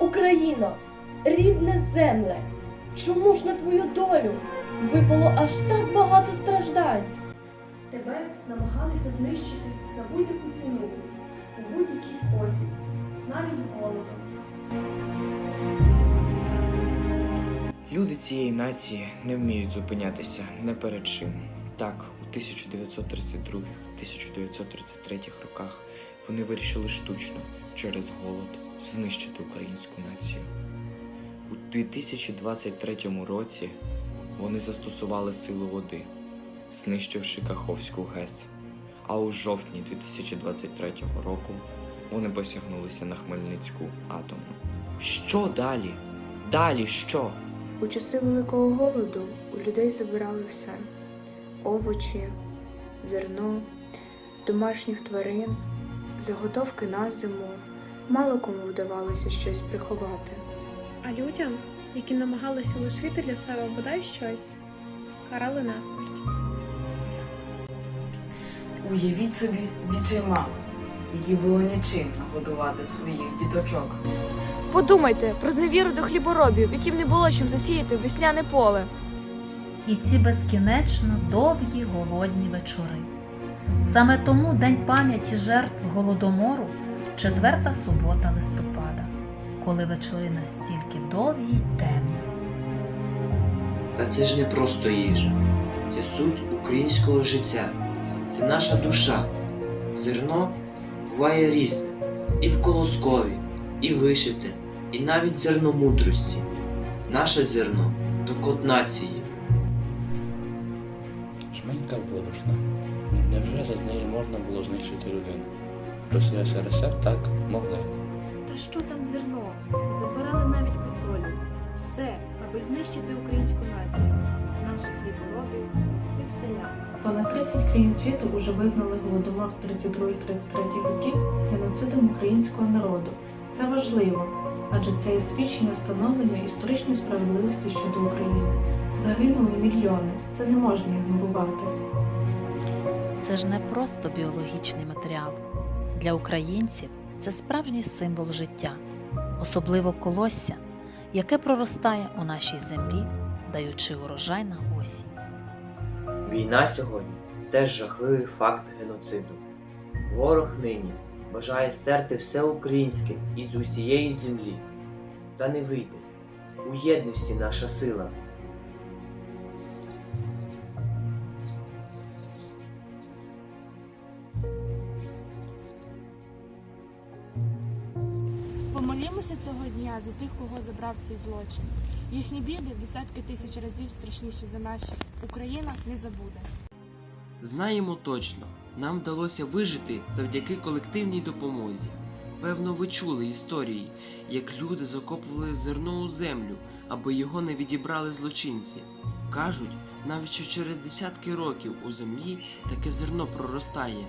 Україно, рідне земле, чому ж на твою долю випало аж так багато страждань? Тебе намагалися знищити за будь-яку ціну, у будь-який спосіб, навіть голодом. Люди цієї нації не вміють зупинятися не перед чим. Так, у 1932-1933 роках вони вирішили штучно через голод знищити українську націю. У 2023 році вони застосували силу води, знищивши Каховську ГЕС. А у жовтні 2023 року вони посягнулися на Хмельницьку атомну. Що далі? Далі що? У часи Великого голоду у людей забирали все: овочі, зерно, домашніх тварин, заготовки на зиму. Мало кому вдавалося щось приховати. А людям, які намагалися лишити для себе бодай щось, карали насмерть. Уявіть собі відчай мами, які було нічим нагодувати своїх діточок. Подумайте про зневіру до хліборобів, яким не було чим засіяти весняне поле. і ці безкінечно довгі голодні вечори. Саме тому День пам'яті жертв голодомору четверта субота листопада, коли вечори настільки довгі й темні. Та це ж не просто їжа, це суть українського життя, це наша душа. Зерно буває різне, і в колоскові, і вишите, і навіть зерно мудрості. Наше зерно то код нації. Жменька борошна. Невже за неї можна було знищити людину? Часи СРСР так могли. Та що там зерно? Забирали навіть косолю. Все, аби знищити українську націю, наших хліборобів, простих селян. Понад 30 країн світу уже визнали голодомор 32-33 років геноцидом українського народу. Це важливо, адже це є свідчення встановлення історичної справедливості щодо України. Загинули мільйони. Це не можна ігнорувати. Це ж не просто біологічний матеріал. Для українців це справжній символ життя, особливо колосся, яке проростає у нашій землі, даючи урожай на осінь. Війна сьогодні теж жахливий факт геноциду. Ворог нині бажає стерти все українське із усієї землі. Та не вийде. У єдності наша сила. Помолімося цього дня за тих, кого забрав цей злочин. Їхні біди в десятки тисяч разів страшніші за наші. Україна не забуде. Знаємо точно, нам вдалося вижити завдяки колективній допомозі. Певно, ви чули історії, як люди закопували зерно у землю, аби його не відібрали злочинці. Кажуть, навіть що через десятки років у землі таке зерно проростає.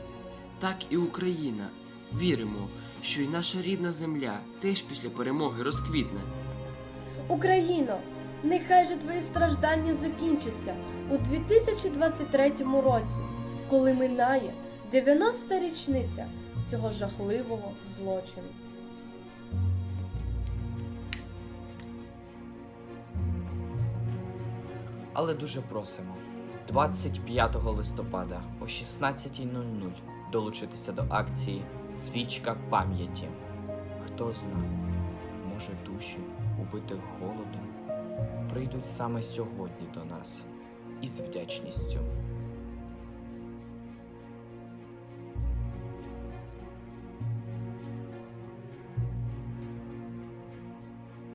Так і Україна. Віримо, що й наша рідна земля теж після перемоги розквітне. Україно, нехай же твої страждання закінчаться у 2023 році, коли минає 90-та річниця цього жахливого злочину. Але дуже просимо 25 листопада о 16.00 долучитися до акції Свічка пам'яті. Хто зна, може душі, убитих голодом, прийдуть саме сьогодні до нас із вдячністю.